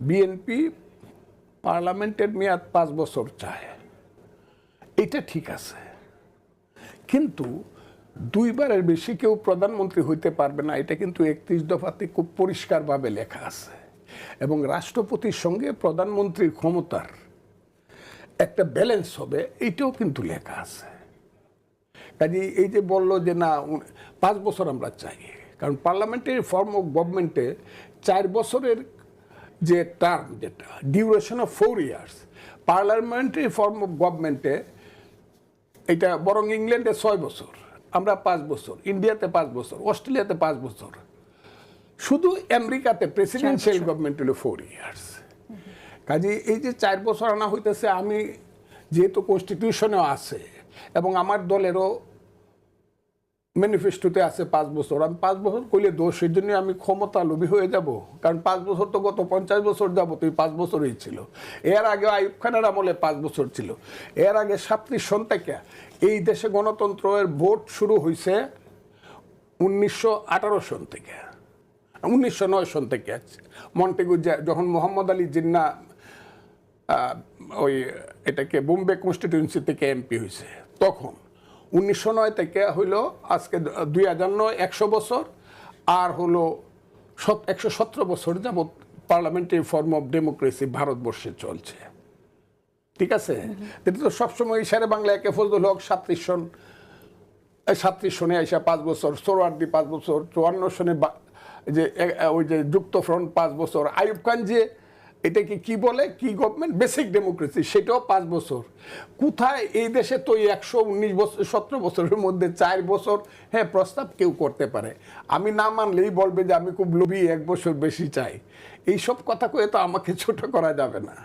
BNP পার্লামেন্টের মেয়াদ পাঁচ বছর চায়। এটা ঠিক আছে। কিন্তু দুইবারের বেশি কেউ প্রধানমন্ত্রী হইতে পারবে না, এটা কিন্তু একত্রিশ দফাতে খুব পরিষ্কারভাবে লেখা আছে। এবং রাষ্ট্রপতির সঙ্গে প্রধানমন্ত্রীর ক্ষমতার একটা ব্যালেন্স হবে এইটাও কিন্তু লেখা আছে। কাজে এই যে বলল যে না পাঁচ বছর আমরা চাই। কারণ পার্লামেন্টের ফর্ম অফ গভর্নমেন্টে চার বছরের যে টার্ম যেটা duration of four years parliamentary form of গভর্নমেন্টে এটা বরং ইংল্যান্ডে ছয় বছর আমরা পাঁচ বছর ইন্ডিয়াতে পাঁচ বছর অস্ট্রেলিয়াতে পাঁচ বছর। শুধু আমেরিকাতে প্রেসিডেন্সিয়াল গভর্নমেন্ট হলো ফোর ইয়ার্স কাজে এই যে চার বছর আনা হইতেছে আমি যেহেতু কনস্টিটিউশনেও আছে এবং আমার দলেরও ম্যানিফেস্টোতে আছে পাঁচ বছর। আমি পাঁচ বছর করলে দোষ, সেই জন্য আমি ক্ষমতা লোভী হয়ে যাব। কারণ পাঁচ বছর তো গত পঞ্চাশ বছর যাব তুই পাঁচ বছরই ছিল। এর আগে আইব খানের আমলে পাঁচ বছর ছিল। এর আগে সাতত্রিশ সন থেকে এই দেশে গণতন্ত্রের ভোট শুরু হয়েছে উনিশশো আঠারো সন থেকে। উনিশশো নয় সন থেকে। মন্টেগু যখন মোহাম্মদ আলী জিন্না ওই এটাকে বোম্বে কনস্টিটিউন্সি থেকে এমপি হয়েছে তখন উনিশশো নয় থেকে হইল আজকে দুই হাজার নয়, একশো বছর, আর হলো একশো সতেরো বছর যাবৎ পার্লামেন্টারি ফর্ম অফ ডেমোক্রেসি ভারতবর্ষে চলছে। ঠিক আছে? এটা তো সবসময় ইশারে বাংলা একে ফজলুল হক সাতত্রিশ সন সাতত্রিশ সনে আইসা পাঁচ বছর সোরওয়ার্দি পাঁচ বছর, চুয়ান্ন সনে যে ওই যে যুক্ত ফ্রন্ট পাঁচ বছর আইব খান যে এটাকে কি বলে? কি গভর্নমেন্ট বেসিক ডেমোক্রেসি সেটাও পাঁচ বছর। কোথায় এই দেশে তো একশো উনিশ বছর, সতেরো বছরের মধ্যে চার বছর হ্যাঁ প্রস্তাব কেউ করতে পারে। আমি না মানলেই বলবে যে আমি খুব লোভী, এক বছর বেশি চাই। এইসব কথা কয়ে তো আমাকে ছোট করা যাবে না।